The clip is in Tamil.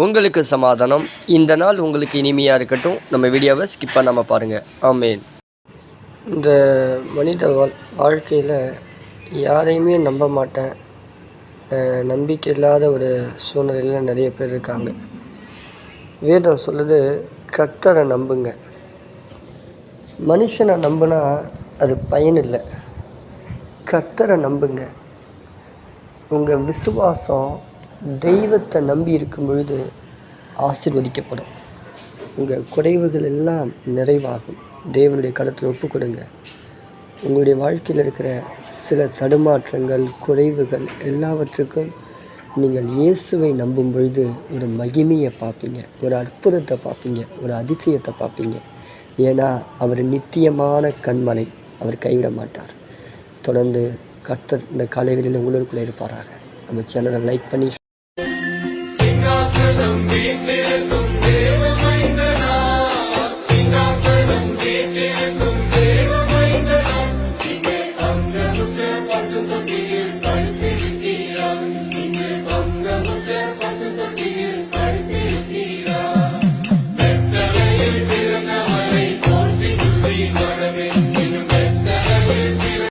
உங்களுக்கு சமாதானம். இந்த நாள் உங்களுக்கு இனிமையாக இருக்கட்டும். நம்ம வீடியோவை ஸ்கிப் பண்ணாமல் பாருங்கள் ஆமேன். இந்த மனித வாழ் வாழ்க்கையில் யாரையுமே நம்ப மாட்டேன். நம்பிக்கை இல்லாத ஒரு சூழ்நிலையில் நிறைய பேர் இருக்காங்க. வேதம் சொல்லுது கர்த்தரை நம்புங்க. மனுஷனை நம்பினா அது பயன் இல்லை. கர்த்தரை நம்புங்க. உங்கள் விசுவாசம் தெய்வத்தை நம்பி இருக்கும் பொழுது ஆசிர்வதிக்கப்படும். உங்கள் குறைவுகள் எல்லாம் நிறைவாகும். தேவனுடைய கடத்தில் ஒப்பு கொடுங்க உங்களுடைய வாழ்க்கையில் இருக்கிற சில தடுமாற்றங்கள் குறைவுகள் எல்லாவற்றுக்கும் நீங்கள் இயேசுவை நம்பும் பொழுது ஒரு மகிமையை பார்ப்பீங்க. ஒரு அற்புதத்தை பார்ப்பீங்க. ஒரு அதிசயத்தை பார்ப்பீங்க. ஏன்னா அவர் நித்தியமான கண்மலை. அவர் கைவிட மாட்டார். தொடர்ந்து கர்த்தர் இந்த காலைவெளியில் உங்களுக்குள்ளே இருப்பாராக. நம்ம சேனலை லைக் பண்ணி Amén.